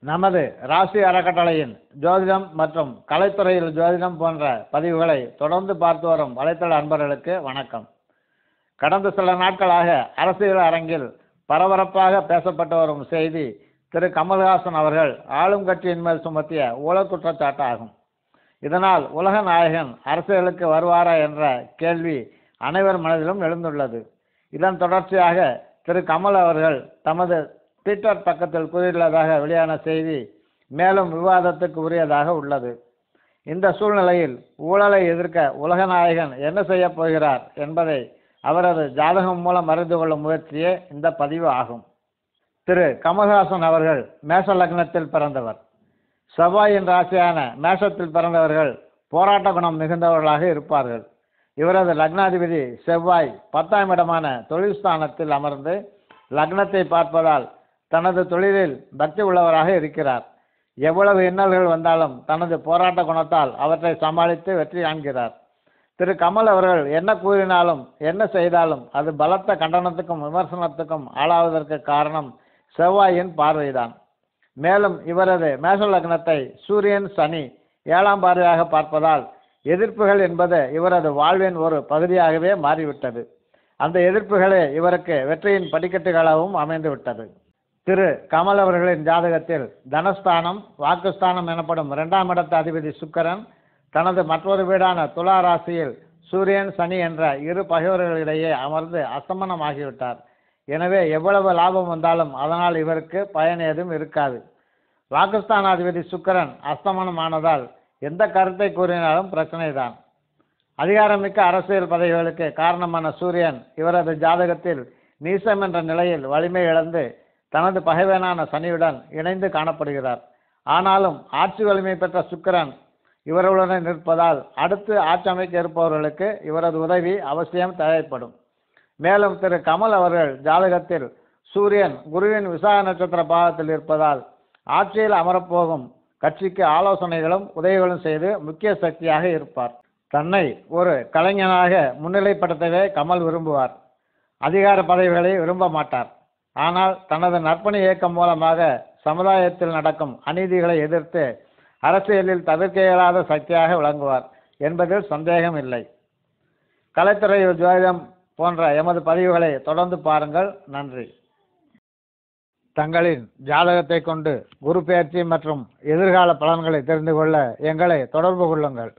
நமது ராசி அறக்கட்டளையின் ஜோதிடம் மற்றும் கலைத்துறையில் ஜோதிடம் போன்ற பதிவுகளை தொடர்ந்து பார்த்து வரும் வலைத்தள அன்பர்களுக்கு வணக்கம். கடந்த சில நாட்களாக அரசியல் அரங்கில் பரபரப்பாக பேசப்பட்டு வரும் செய்தி திரு. கமல்ஹாசன் அவர்கள் ஆளும் கட்சியின் மேல் சுமத்திய ஊழல் குற்றச்சாட்டு ஆகும் இதனால் உலக நாயகன் அரசியலுக்கு வருவாரா என்ற கேள்வி அனைவர் மனதிலும் எழுந்துள்ளது. இதன் தொடர்ச்சியாக திரு. கமல் அவர்கள் தமது ட்விட்டர் பக்கத்தில் கூறியுள்ளதாக வெளியான செய்தி மேலும் விவாதத்துக்கு உரியதாக உள்ளது. இந்த சூழ்நிலையில் ஊழலை எதிர்க்க உலகநாயகன் என்ன செய்யப் போகிறார் என்பதை அவரது ஜாதகம் மூலம் அறிந்து கொள்ளும் முயற்சியே இந்த பதிவு ஆகும். திரு. கமல்ஹாசன் அவர்கள் மேஷ லக்னத்தில் பிறந்தவர். செவ்வாயின் ராசியான மேஷத்தில் பிறந்தவர்கள் போராட்ட குணம் மிகுந்தவர்களாக இருப்பார்கள். இவரது லக்னாதிபதி செவ்வாய் பத்தாம் இடமான தொழில் ஸ்தானத்தில் அமர்ந்து லக்னத்தை பார்ப்பதால் தனது தொழிலில் பக்தி உள்ளவராக இருக்கிறார். எவ்வளவு இன்னல்கள் வந்தாலும் தனது போராட்ட குணத்தால் அவற்றை சமாளித்து வெற்றி காண்கிறார். திரு. கமல் அவர்கள் என்ன கூறினாலும் என்ன செய்தாலும் அது பலத்த கண்டனத்துக்கும் விமர்சனத்துக்கும் ஆளாவதற்கு காரணம் செவ்வாயின் பார்வைதான். மேலும் இவரது மேஷ லக்னத்தை சூரியன் சனி ஏழாம் பார்வையாக பார்ப்பதால் எதிர்ப்புகள் என்பது இவரது வாழ்வின் ஒரு பகுதியாகவே மாறிவிட்டது. அந்த எதிர்ப்புகளே இவருக்கு வெற்றியின் படிக்கட்டுகளாகவும் அமைந்துவிட்டது. திரு கமல் அவர்களின் ஜாதகத்தில் தனஸ்தானம் வாக்குஸ்தானம் எனப்படும் இரண்டாம் இடத்த அதிபதி சுக்கரன் தனது மற்றொரு வீடான துலா ராசியில் சூரியன் சனி என்ற இரு பகைவர்களிடையே அமர்ந்து அசமனமாகிவிட்டார். எனவே எவ்வளவு லாபம் வந்தாலும் அதனால் இவருக்கு பயன் ஏதும் இருக்காது. பாகிஸ்தான் அதிபதி சுக்கரன் அஸ்தமனமானதால் எந்த கருத்தை கூறினாலும் பிரச்சனைதான். அதிகாரமிக்க அரசியல் பதவிகளுக்கு காரணமான சூரியன் இவரது ஜாதகத்தில் நீசம் என்ற நிலையில் வலிமை இழந்து தனது பகைவனான சனியுடன் இணைந்து காணப்படுகிறார். ஆனாலும் ஆட்சி வலிமை பெற்ற சுக்கிரன் இவர்களுடன் நிற்பதால் அடுத்து ஆட்சி அமைக்க இருப்பவர்களுக்கு இவரது உதவி அவசியம் தேவைப்படும். மேலும் திரு கமல் அவர்கள் ஜாதகத்தில் சூரியன் குருவின் விசாக நட்சத்திர பாகத்தில் இருப்பதால் ஆட்சியில் அமரப்போகும் கட்சிக்கு ஆலோசனைகளும் உதவிகளும் செய்து முக்கிய சக்தியாக இருப்பார். தன்னை ஒரு கலைஞனாக முன்னிலைப்படுத்தவே கமல் விரும்புவார். அதிகார பதவிகளை விரும்ப மாட்டார். ஆனால் தனது நற்பணி இயக்கம் மூலமாக சமுதாயத்தில் நடக்கும் அநீதிகளை எதிர்த்து அரசியலில் தவிர்க்க இயலாத சக்தியாக விளங்குவார் என்பதில் சந்தேகம் இல்லை. கலைத்துறை ஜோதிடம் போன்ற எமது பதிவுகளை தொடர்ந்து பாருங்கள். நன்றி. தங்களின் ஜாதகத்தை கொண்டு குரு பெயர்ச்சி மற்றும் எதிர்கால பலன்களை தெரிந்து கொள்ள எங்களை தொடர்பு கொள்ளுங்கள்.